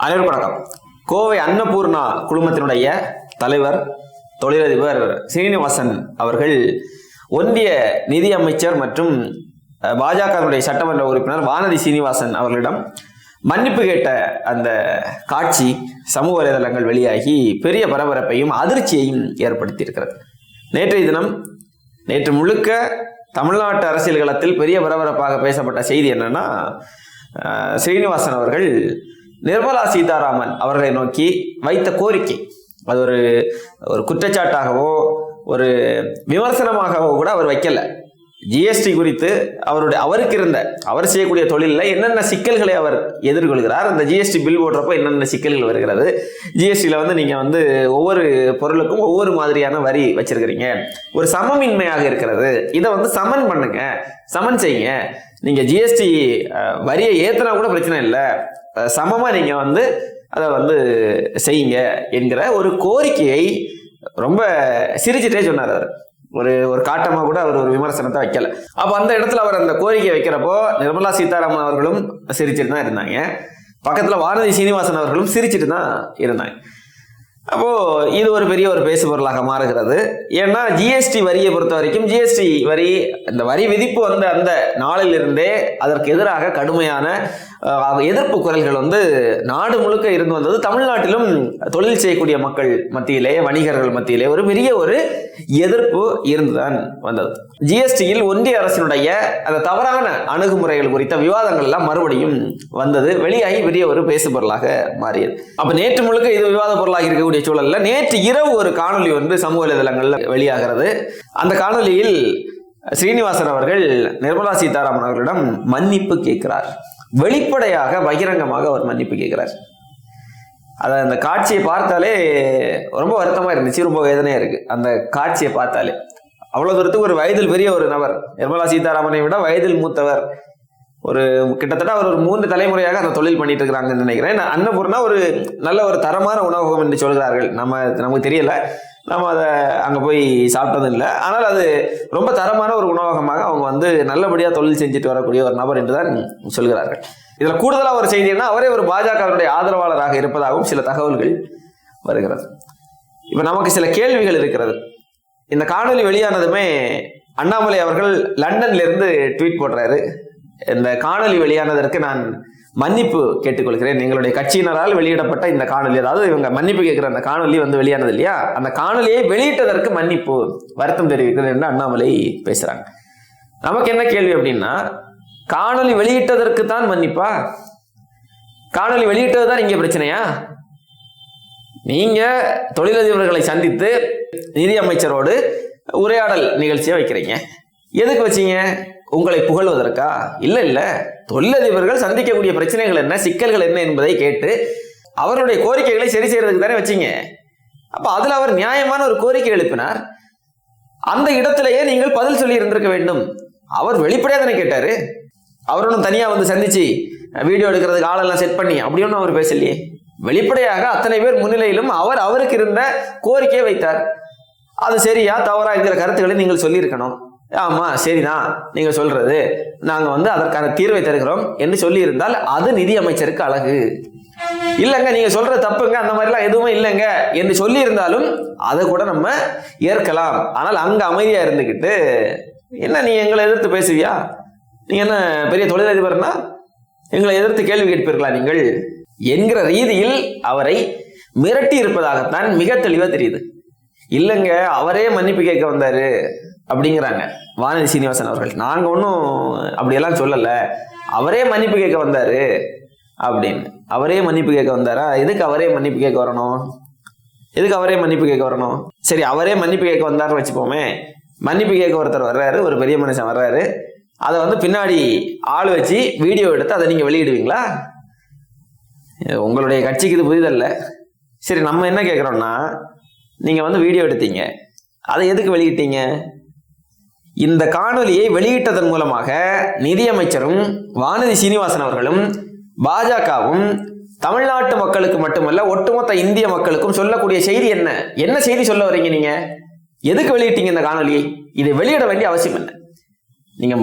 அனைவருக்கும் வணக்கம். கோவை அன்னபூர்ணா குழுமத்தினுடைய தலைவர் தொழிலதிபர் சீனிவாசன் அவர்கள் ஒன்றிய நிதி அமைச்சர் மற்றும் பாஜகவினுடைய சட்டமன்ற உறுப்பினர் வானதி சீனிவாசன் அவர்களிடம் மன்னிப்பு கேட்ட அந்த காட்சி சமூக வலைதளங்கள் வெளியாகி பெரிய பரபரப்பையும் அதிர்ச்சியையும் ஏற்படுத்தியிருக்கிறது. நேற்றைய தினம் நேற்று முழுக்க தமிழ்நாட்டு அரசியல் களத்தில் பெரிய பரபரப்பாக பேசப்பட்ட செய்தி என்னன்னா ஸ்ரீனிவாசன் அவர்கள் நிர்மலா சீதாராமன் அவர்களை நோக்கி வைத்த கோரிக்கை. அது ஒரு ஒரு குற்றச்சாட்டாகவோ ஒரு விமர்சனமாகவோ கூட அவர் வைக்கல. ஜிஎஸ்டி குறித்து அவருடைய அவருக்கு இருந்த அவர் செய்யக்கூடிய தொழிலில் என்னென்ன சிக்கல்களை அவர் எதிர்கொள்கிறார் அந்த ஜிஎஸ்டி பில் போடுறப்போ என்னென்ன சிக்கல்கள் வருகிறது ஜிஎஸ்டியில் வந்து நீங்கள் வந்து ஒவ்வொரு பொருளுக்கும் ஒவ்வொரு மாதிரியான வரி வச்சிருக்கிறீங்க. ஒரு சமமின்மையாக இருக்கிறது. இதை வந்து சமன் பண்ணுங்க. சமன் செய்யுங்க. நீங்கள் ஜிஎஸ்டி வரியை ஏற்றினா கூட பிரச்சனை இல்லை. சமமாக நீங்கள் வந்து அதை வந்து செய்யுங்க என்கிற ஒரு கோரிக்கையை ரொம்ப சிரிச்சிட்டே சொன்னார் அவர். ஒரு ஒரு காட்டமாக கூட அவர் ஒரு விமர்சனத்தை வைக்கல. அப்போ அந்த இடத்துல அவர் அந்த கோரிக்கை வைக்கிறப்போ நிர்மலா சீதாராமன் அவர்களும் சிரிச்சிட்டு தான் இருந்தாங்க. பக்கத்தில் வானதி சீனிவாசன் அவர்களும் சிரிச்சிட்டு தான் இருந்தாங்க. அப்போ இது ஒரு பெரிய ஒரு பேசு பொருளாக மாறுகிறது. ஏன்னா ஜிஎஸ்டி வரியை பொறுத்த வரைக்கும் ஜிஎஸ்டி வரி இந்த வரி விதிப்பு வந்த அந்த நாளிலிருந்தே அதற்கு எதிராக கடுமையான எதிர்ப்பு குரல்கள் வந்து நாடு முழுக்க இருந்து வந்தது. தமிழ்நாட்டிலும் தொழில் செய்யக்கூடிய மக்கள் மத்தியிலே வணிகர்கள் மத்தியிலே ஒரு பெரிய ஒரு எதிர்ப்பு இருந்துதான் வந்தது. ஜிஎஸ்டியில் ஒன்றிய அரசினுடைய அந்த தவறான அணுகுமுறைகள் குறித்த விவாதங்கள் எல்லாம் மறுபடியும் வந்தது. வெளியாகி பெரிய ஒரு பேசு பொருளாக மாறியது. அப்ப நேற்று முழுக்க இது விவாத பொருளாக இருக்கக்கூடிய சூழல்ல நேற்று இரவு ஒரு காணொளி வந்து சமூக வலைதளங்கள்ல வெளியாகிறது. அந்த காணொளியில் ஸ்ரீனிவாசன் அவர்கள் நிர்மலா சீதாராமன் அவர்களிடம் மன்னிப்பு கேட்கிறார். வெளிப்படையாக பகிரங்கமாக அவர் மன்னிப்பு கேட்கிறார். அதை அந்த காட்சியை பார்த்தாலே ரொம்ப வருத்தமா இருந்துச்சு ரொம்ப வேதனையா இருக்கு. அந்த காட்சியை பார்த்தாலே. அவ்வளவு தூரத்துக்கு ஒரு வயதில் பெரிய ஒரு நபர் நிர்மலா சீதாராமனை விட வயதில் மூத்தவர் ஒரு கிட்டத்தட்ட அவர் ஒரு மூன்று தலைமுறையாக அந்த தொழில் பண்ணிட்டு இருக்கிறாங்கன்னு நினைக்கிறேன் அன்னபூர்ணா ஒரு நல்ல ஒரு தரமான உணவகம் என்று சொல்கிறார்கள். நம்ம நமக்கு தெரியல. நம்ம அதை அங்கே போய் சாப்பிட்டதும் இல்லை ஆனால் அது ரொம்ப தரமான ஒரு உணவகமாக அவங்க வந்து நல்லபடியாக தொழில் செஞ்சுட்டு வரக்கூடிய ஒரு நபர் என்று தான் சொல்கிறார்கள். இதில் கூடுதலாக ஒரு செய்தி என்ன அவரே ஒரு பாஜகவினுடைய ஆதரவாளராக இருப்பதாகவும் சில தகவல்கள் வருகிறது. இப்போ நமக்கு சில கேள்விகள் இருக்கிறது. இந்த காணொளி வெளியானதுமே அண்ணாமலை அவர்கள் லண்டன்லேருந்து ட்வீட் போடுறாரு. இந்த காணொலி வெளியானதற்கு நான் மன்னிப்பு கேட்டுக்கொள்கிறேன். எங்களுடைய கட்சியினரால் வெளியிடப்பட்ட இந்த காணொளி அதாவது இவங்க மன்னிப்பு கேட்கிற அந்த காணொலி வந்து வெளியானது இல்லையா? அந்த காணொலியை வெளியிட்டதற்கு மன்னிப்பு வருத்தம் தெரிவிக்கிறேன் என்று அண்ணாமலை பேசுறாங்க. நமக்கு என்ன கேள்வி அப்படின்னா காணொளி வெளியிட்டதற்கு தான் மன்னிப்பா? காணொளி வெளியிட்டது தான் இங்கே பிரச்சனையா? நீங்க தொழிலதிபர்களை சந்தித்து நிதி அமைச்சரோடு உரையாடல் நிகழ்ச்சியை வைக்கிறீங்க. எதுக்கு வச்சீங்க? உங்களை புகழ்வதற்கா? இல்லை இல்லை. தொழிலதிபர்கள் சந்திக்கக்கூடிய பிரச்சனைகள் என்ன? சிக்கல்கள் என்ன என்பதை கேட்டு அவருடைய கோரிக்கைகளை சரி செய்யறதுக்கு தானே வச்சீங்க. அப்போ அதில் அவர் நியாயமான ஒரு கோரிக்கை எழுப்பினார். அந்த இடத்திலேயே நீங்கள் பதில் சொல்லி இருந்திருக்க வேண்டும். அவர் வெளிப்படையாக தானே கேட்டார்? அவர் ஒன்றும் வந்து சந்திச்சு வீடியோ எடுக்கிறதுக்கு ஆளெல்லாம் செட் பண்ணி அப்படி ஒன்றும் அவர் பேசலையே. வெளிப்படையாக அத்தனை பேர் முன்னிலையிலும் அவர் அவருக்கு இருந்த கோரிக்கையை வைத்தார். அது சரியா தவறா இருக்கிற கருத்துக்களை நீங்கள் சொல்லியிருக்கணும். ஆமா சரிதான். நீங்க சொல்றது. நாங்க வந்து அதற்கான தீர்வை தருகிறோம் என்று சொல்லியிருந்தால் அது நிதி அமைச்சருக்கு அழகு. இல்லைங்க நீங்க சொல்ற தப்புங்க அந்த மாதிரிலாம் எதுவுமே இல்லைங்க என்று சொல்லி இருந்தாலும் அதை கூட நம்ம ஏற்கலாம். ஆனால் அங்க அமைதியா இருந்துக்கிட்டு என்ன நீ எங்களை எதிர்த்து பேசுவியா? நீங்கள் என்ன பெரிய தொழிலதிபர்னா? எங்களை எதிர்த்து கேள்வி கேட்பீர்களா நீங்கள்? என்கிற ரீதியில் அவரை மிரட்டி இருப்பதாகத்தான் மிக தெளிவா தெரியுது. இல்லைங்க அவரே மன்னிப்பு கேட்க வந்தாரு அப்படிங்கிறாங்க. வானதி சீனிவாசன் அவர்கள். நாங்கள் ஒன்றும் அப்படியெல்லாம் சொல்லலை. அவரே மன்னிப்பு கேட்க வந்தாரு அப்படின்னு. அவரே மன்னிப்பு கேட்க வந்தாரா? எதுக்கு அவரே மன்னிப்பு கேட்க வரணும்? எதுக்கு அவரே மன்னிப்பு கேட்க வரணும்? சரி அவரே மன்னிப்பு கேட்க வந்தாருன்னு வச்சுப்போமே. மன்னிப்பு கேட்க ஒருத்தர் வர்றாரு ஒரு பெரிய மனுஷன் வர்றாரு. அதை வந்து பின்னாடி ஆள் வச்சு வீடியோ எடுத்து அதை நீங்கள் வெளியிடுவீங்களா? உங்களுடைய கட்சிக்கு இது புரிதல்ல. சரி நம்ம என்ன கேட்குறோம்னா நீங்கள் வந்து வீடியோ எடுத்தீங்க. அதை எதுக்கு வெளியிட்டீங்க? இந்த காணொலியை வெளியிட்டதன் மூலமாக நிதியமைச்சரும் வானதி சீனிவாசன் அவர்களும் பாஜகவும் தமிழ்நாட்டு மக்களுக்கு மட்டுமல்ல ஒட்டுமொத்த இந்திய மக்களுக்கும் சொல்லக்கூடிய செய்தி என்ன? என்ன செய்தி சொல்ல வரீங்க நீங்க? எதுக்கு வெளியிட்டீங்க இந்த காணொலியை இதை வெளியிட வேண்டிய அவசியம் என்ன? நீங்க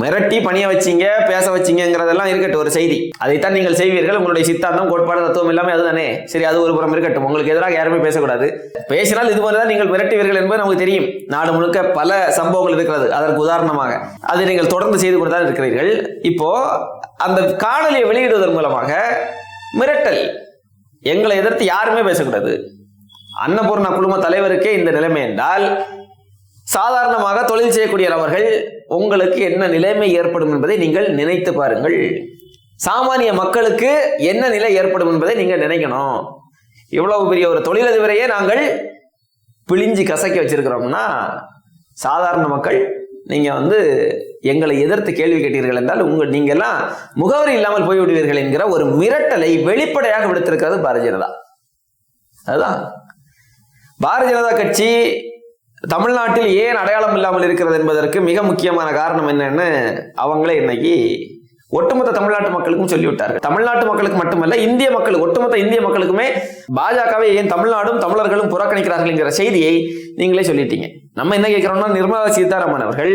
மிரட்டி பணிய வச்சீங்க பேச வச்சீங்கிறதெல்லாம் இருக்கட்டும் ஒரு செய்தி. அதைத்தான் நீங்கள் செய்வீர்கள். உங்களுடைய சித்தாந்தம் கோட்பாடு தத்துவம் எல்லாமே அதுதானே. சரி அது ஒரு புறம் இருக்கட்டும். உங்களுக்கு எதிராக யாருமே பேசக்கூடாது. பேசினால் இது போலதான் நீங்கள் மிரட்டுவீர்கள் என்பது நமக்கு தெரியும். நாடு முழுக்க பல சம்பவங்கள் இருக்கிறது. அதற்கு உதாரணமாக அதை நீங்கள் தொடர்ந்து செய்து கொண்டு தான் இருக்கிறீர்கள். இப்போ அந்த காணொலியை வெளியிடுவதன் மூலமாக மிரட்டல். எங்களை எதிர்த்து யாருமே பேசக்கூடாது. அன்னபூர்ணா குழும தலைவருக்கே இந்த நிலைமை என்றால் சாதாரணமாக தொழில் செய்யக்கூடிய நபர்கள் உங்களுக்கு என்ன நிலைமை ஏற்படும் என்பதை நீங்கள் நினைத்து பாருங்கள். சாமானிய மக்களுக்கு என்ன நிலை ஏற்படும் என்பதை நீங்கள் நினைக்கணும். இவ்வளவு பெரிய ஒரு தொழிலதிபரையே நாங்கள் பிழிஞ்சு கசக்கி வச்சிருக்கிறோம்னா சாதாரண மக்கள் நீங்க வந்து எங்களை எதிர்த்து கேள்வி கேட்டீர்கள் என்றால் உங்கள் நீங்கெல்லாம் முகவரி இல்லாமல் போய்விடுவீர்கள் என்கிற ஒரு மிரட்டலை வெளிப்படையாக விடுத்திருக்கிறது பாரதிய ஜனதா. அதுதான். பாரதிய ஜனதா கட்சி தமிழ்நாட்டில் ஏன் அடையாளம் இல்லாமல் இருக்கிறது என்பதற்கு மிக முக்கியமான காரணம் என்னன்னு அவங்களே இன்னைக்கு ஒட்டுமொத்த தமிழ்நாட்டு மக்களுக்கும் சொல்லிவிட்டார்கள். தமிழ்நாட்டு மக்களுக்கு மட்டுமல்ல இந்திய மக்கள் ஒட்டுமொத்த இந்திய மக்களுக்குமே பாஜகவை ஏன் தமிழ்நாடும் தமிழர்களும் புறக்கணிக்கிறார்கள் என்கிற செய்தியை நீங்களே சொல்லிட்டீங்க. நம்ம என்ன கேட்கிறோம்னா நிர்மலா சீதாராமன் அவர்கள்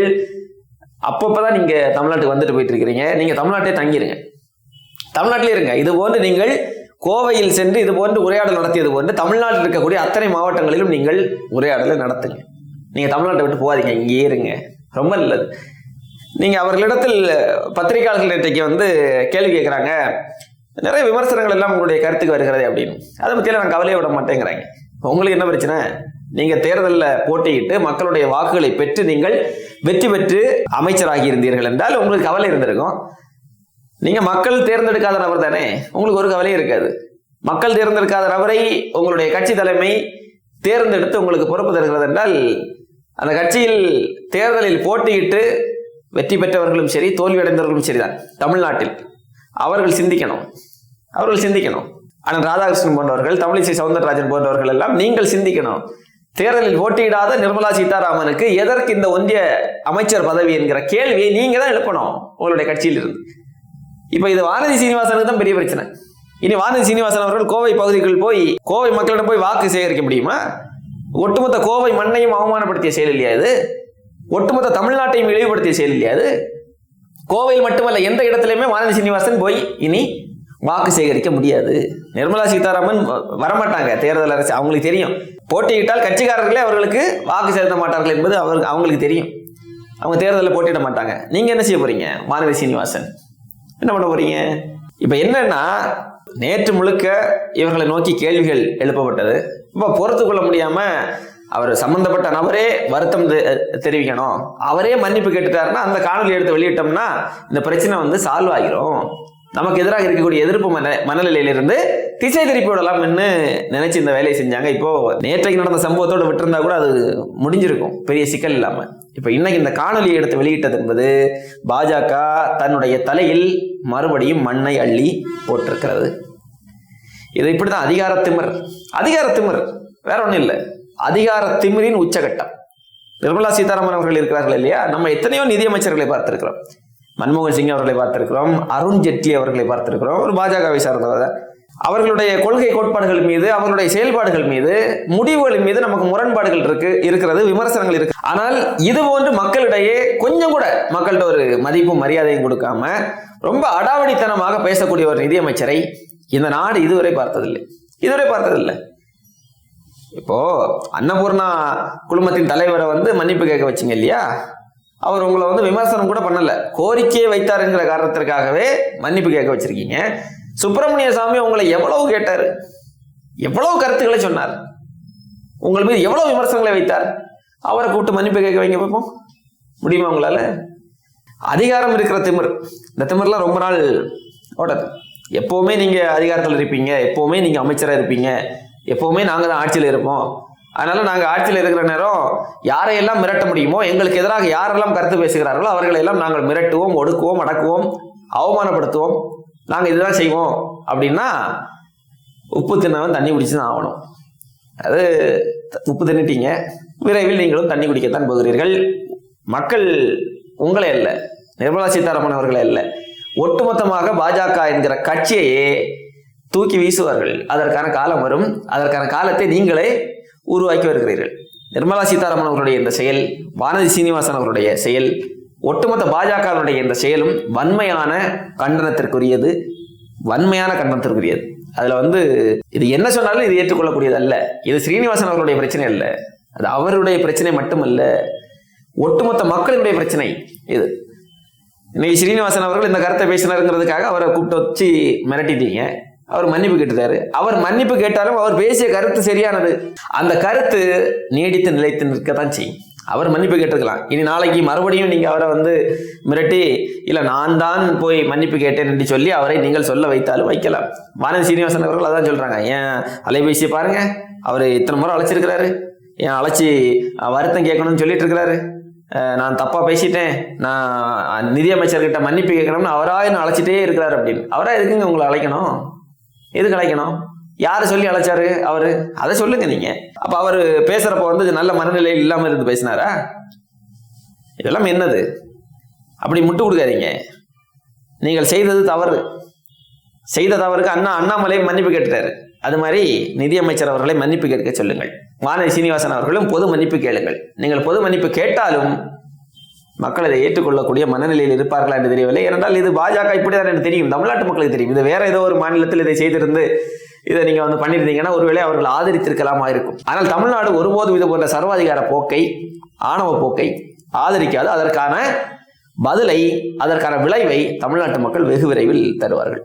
அப்பப்பதான் நீங்க தமிழ்நாட்டுக்கு வந்துட்டு போயிட்டு இருக்கிறீங்க நீங்க தமிழ்நாட்டே தங்கிருங்க. தமிழ்நாட்டிலே இருங்க. இது போன்று நீங்கள் கோவையில் சென்று இது போன்று உரையாடல் நடத்தியது போன்று தமிழ்நாட்டில் இருக்கக்கூடிய அத்தனை மாவட்டங்களிலும் நீங்கள் உரையாடலை நடத்துங்க. நீங்கள் தமிழ்நாட்டை விட்டு போகாதீங்க இங்கே இருங்க. ரொம்ப நல்லது. நீங்கள் அவர்களிடத்தில் பத்திரிகையாளர்கள் இன்றைக்கு வந்து கேள்வி கேட்குறாங்க. நிறைய விமர்சனங்கள் எல்லாம் உங்களுடைய கருத்துக்கு வருகிறது அப்படின்னு. அதை பற்றியெல்லாம் நான் கவலையை விட மாட்டேங்கிறாங்க. உங்களுக்கு என்ன பிரச்சனை? நீங்கள் தேர்தலில் போட்டியிட்டு மக்களுடைய வாக்குகளை பெற்று நீங்கள் வெற்றி பெற்று அமைச்சராகி இருந்தீர்கள் என்றால் உங்களுக்கு கவலை இருந்திருக்கும். நீங்கள் மக்கள் தேர்ந்தெடுக்காத நபர் தானே? உங்களுக்கு ஒரு கவலையும் இருக்காது. மக்கள் தேர்ந்தெடுக்காத நபரை உங்களுடைய கட்சி தலைமை தேர்ந்தெடுத்து உங்களுக்கு பொறுப்பு தருகிறது என்றால் அந்த கட்சியில் தேர்தலில் போட்டியிட்டு வெற்றி பெற்றவர்களும் சரி தோல்வியடைந்தவர்களும் சரிதான். தமிழ்நாட்டில் அவர்கள் சிந்திக்கணும். அவர்கள் சிந்திக்கணும். ஆனால் ராதாகிருஷ்ணன் போன்றவர்கள் தமிழிசை சவுந்தரராஜன் போன்றவர்கள் எல்லாம் நீங்கள் சிந்திக்கணும். தேர்தலில் போட்டியிடாத நிர்மலா சீதாராமனுக்கு எதற்கு இந்த ஒன்றிய அமைச்சர் பதவி என்கிற கேள்வியை நீங்க தான் எழுப்பணும் உங்களுடைய கட்சியில் இருந்து இப்ப இது வானதி சீனிவாசனுக்கு தான் பெரிய பிரச்சனை. இனி வானதி சீனிவாசன் அவர்கள் கோவை பகுதிக்குள் போய் கோவை மக்களிடம் போய் வாக்கு சேகரிக்க முடியுமா? ஒட்டுமொத்த கோவை மண்ணையும் அவமானப்படுத்திய செயல் இல்லையா இது? ஒட்டுமொத்த தமிழ்நாட்டையும் இழிவுபடுத்திய செயல் இல்லையா இது? கோவையில் மட்டுமல்ல எந்த இடத்துலையுமே வானதி சீனிவாசன் போய் இனி வாக்கு சேகரிக்க முடியாது. நிர்மலா சீதாராமன் வ- வரமாட்டாங்க. தேர்தல் அரசு அவங்களுக்கு தெரியும். போட்டியிட்டால் கட்சிக்காரர்களே அவர்களுக்கு வாக்கு செலுத்த மாட்டார்கள் என்பது அவருக்கு அவங்களுக்கு தெரியும். அவங்க தேர்தலில் போட்டியிட மாட்டாங்க. நீங்கள் என்ன செய்ய போறீங்க மாணவி சீனிவாசன்? என்ன பண்ண போறீங்க? இப்போ என்னன்னா நேற்று முழுக்க இவர்களை நோக்கி கேள்விகள் எழுப்பப்பட்டது. இப்போ பொறுத்து கொள்ள முடியாம அவர் சம்பந்தப்பட்ட நபரே வருத்தம் தெ- தெரிவிக்கணும். அவரே மன்னிப்பு கேட்டுட்டாருன்னா அந்த காணொலி எடுத்து வெளியிட்டோம்னா இந்த பிரச்சனை வந்து சால்வ் ஆகிரும். நமக்கு எதிராக இருக்கக்கூடிய எதிர்ப்பு மன மனநிலையிலிருந்து திசை திருப்பி விடலாம்னு நினைச்சு இந்த வேலையை செஞ்சாங்க. இப்போ நேற்றைக்கு நடந்த சம்பவத்தோடு விட்டிருந்தா கூட அது முடிஞ்சிருக்கும். பெரிய சிக்கல் இல்லாம. இப்போ இன்னைக்கு இந்த காணொலியை எடுத்து வெளியிட்டது என்பது பாஜக தன்னுடைய தலையில் மறுபடியும் மண்ணை அள்ளி போட்டிருக்கிறது. இது இப்படிதான். அதிகார திமிர். அதிகார திமிர். வேற ஒன்றும் இல்லை. அதிகார திமிரின் உச்சகட்டம். நிர்மலா சீதாராமன் அவர்கள் இருக்கிறார்கள் இல்லையா? நம்ம எத்தனையோ நிதியமைச்சர்களை பார்த்திருக்கிறோம். மன்மோகன் சிங் அவர்களை பார்த்திருக்கிறோம். அருண் ஜெட்லி அவர்களை பார்த்திருக்கிறோம். ஒரு பாஜகவை சார்ந்தவர் தான். அவர்களுடைய கொள்கை கோட்பாடுகள் மீது அவர்களுடைய செயல்பாடுகள் மீது முடிவுகளின் மீது நமக்கு முரண்பாடுகள் இருக்கு இருக்கிறது விமர்சனங்கள் இருக்கு. ஆனால் இது போன்று மக்களிடையே கொஞ்சம் கூட மக்கள்கிட்ட ஒரு மதிப்பும் மரியாதையும் கொடுக்காம ரொம்ப அடாவடித்தனமாக பேசக்கூடிய ஒரு நிதியமைச்சரை இந்த நாடு இதுவரை பார்த்ததில்லை. இதுவரை பார்த்ததில்லை. இப்போ அன்னபூர்ணா குழுமத்தின் தலைவரை வந்து மன்னிப்பு கேட்க வச்சீங்க இல்லையா? அவர் உங்களை வந்து விமர்சனம் கூட பண்ணல. கோரிக்கையை வைத்தாருங்கிற காரணத்திற்காகவே மன்னிப்பு கேட்க வச்சிருக்கீங்க. சுப்பிரமணிய சாமி உங்களை எவ்வளவு கேட்டார்? எவ்வளவு கருத்துக்களை சொன்னார்? உங்கள் மீது எவ்வளவு விமர்சனங்களை வைத்தார்? அவரை கூப்பிட்டு மன்னிப்பு கேட்க வைங்க பார்ப்போம் முடியுமா உங்களால? அதிகாரம் இருக்கிற திமிர். இந்த திமிர்லாம் ரொம்ப நாள் ஓடாது. எப்போவுமே நீங்கள் அதிகாரத்தில் இருப்பீங்க. எப்போவுமே நீங்கள் அமைச்சராக இருப்பீங்க. எப்போவுமே நாங்கள் தான் ஆட்சியில் இருப்போம். அதனால நாங்கள் ஆட்சியில் இருக்கிற நேரம் யாரையெல்லாம் மிரட்ட முடியுமோ எங்களுக்கு எதிராக யாரெல்லாம் கருத்து பேசுகிறார்களோ அவர்களை எல்லாம் நாங்கள் மிரட்டுவோம் ஒடுக்குவோம் அடக்குவோம் அவமானப்படுத்துவோம். நாங்கள் இதுதான் செய்வோம் அப்படின்னா உப்பு தின்னவன் தண்ணி குடிச்சு தான் ஆகணும். அது உப்பு தின்னுட்டீங்க விரைவில் நீங்களும் தண்ணி குடிக்கத்தான் போகிறீர்கள். மக்கள் உங்களே அல்ல நிர்மலா சீதாராமன் அவர்களே இல்லை ஒட்டுமொத்தமாக பாஜக என்கிற கட்சியையே தூக்கி வீசுவார்கள். அதற்கான காலம் வரும் அதற்கான காலத்தை நீங்களே உருவாக்கி வருகிறீர்கள். நிர்மலா சீதாராமன் அவர்களுடைய இந்த செயல் வானதி சீனிவாசன் அவர்களுடைய செயல் ஒட்டுமொத்த பாஜகவினுடைய இந்த செயலும் வன்மையான கண்டனத்திற்குரியது வன்மையான கண்டனத்திற்குரியது. அதில் வந்து இது என்ன சொன்னாலும் இது ஏற்றுக்கொள்ளக்கூடியது அல்ல இது ஸ்ரீனிவாசன் அவர்களுடைய பிரச்சனை அல்ல. அது அவருடைய பிரச்சனை மட்டுமல்ல ஒட்டுமொத்த மக்களுடைய பிரச்சனை இது. இன்னைக்கு ஸ்ரீனிவாசன் அவர்கள் இந்த கருத்தை பேசினாருங்கிறதுக்காக அவரை கூப்பிட்டு வச்சு மிரட்டிட்டீங்க. அவர் மன்னிப்பு கேட்டுட்டாரு. அவர் மன்னிப்பு கேட்டாலும் அவர் பேசிய கருத்து சரியானது. அந்த கருத்து நீடித்து நிலைத்து நிற்க தான் செய்யும். அவர் மன்னிப்பு கேட்டிருக்கலாம். இனி நாளைக்கு மறுபடியும் நீங்கள் அவரை வந்து மிரட்டி இல்லை நான் தான் போய் மன்னிப்பு கேட்டேன் என்று சொல்லி அவரை நீங்கள் சொல்ல வைத்தாலும் வைக்கலாம். வானதி சீனிவாசன் அவர்கள் அதான் சொல்கிறாங்க ஏன் அலைபேசியை பாருங்கள் அவர் இத்தனை முறை அழைச்சிருக்கிறாரு. ஏன் அழைச்சி வருத்தம் கேட்கணும்னு சொல்லிட்டு இருக்கிறாரு நான் தப்பாக பேசிட்டேன். நான் நிதியமைச்சர்கிட்ட மன்னிப்பு கேட்கணும்னு அவராக என்ன அழைச்சிட்டே இருக்கிறாரு அப்படின்னு. அவராக எதுக்குங்க உங்களை அழைக்கணும்? எதுக்கு அழைக்கணும்? யாரை சொல்லி அழைச்சாரு? அவர்? அதை சொல்லுங்க நீங்க. அப்ப அவர் பேசுறப்ப வந்து நல்ல மனநிலை இல்லாம இருந்து பேசினாரா? இதெல்லாம் என்னது? அப்படி முட்டு கொடுக்காதீங்க. நீங்கள் செய்தது தவறு. செய்த தவறுக்கு அண்ணா அண்ணாமலை மன்னிப்பு கேட்டுட்டாரு. அது மாதிரி நிதியமைச்சர் அவர்களை மன்னிப்பு கேட்க சொல்லுங்கள். வானதி சீனிவாசன் அவர்களும் பொது மன்னிப்பு கேளுங்கள். நீங்கள் பொது மன்னிப்பு கேட்டாலும் மக்கள் இதை ஏற்றுக்கொள்ளக்கூடிய மனநிலையில் இருப்பார்களா என்று தெரியவில்லை. ஏனென்றால் இது பாஜக இப்படிதான் எனக்கு தெரியும். தமிழ்நாட்டு மக்களுக்கு தெரியும். இது வேற ஏதோ ஒரு மாநிலத்தில் இதை செய்திருந்து இதை நீங்க வந்து பண்ணியிருந்தீங்கன்னா ஒருவேளை அவர்கள் ஆதரித்திருக்கலாமா இருக்கும். ஆனால் தமிழ்நாடு ஒருபோதும் இது போன்ற சர்வாதிகார போக்கை ஆணவ போக்கை ஆதரிக்காது. அதற்கான பதிலை அதற்கான விளைவை தமிழ்நாட்டு மக்கள் வெகு விரைவில் தருவார்கள்.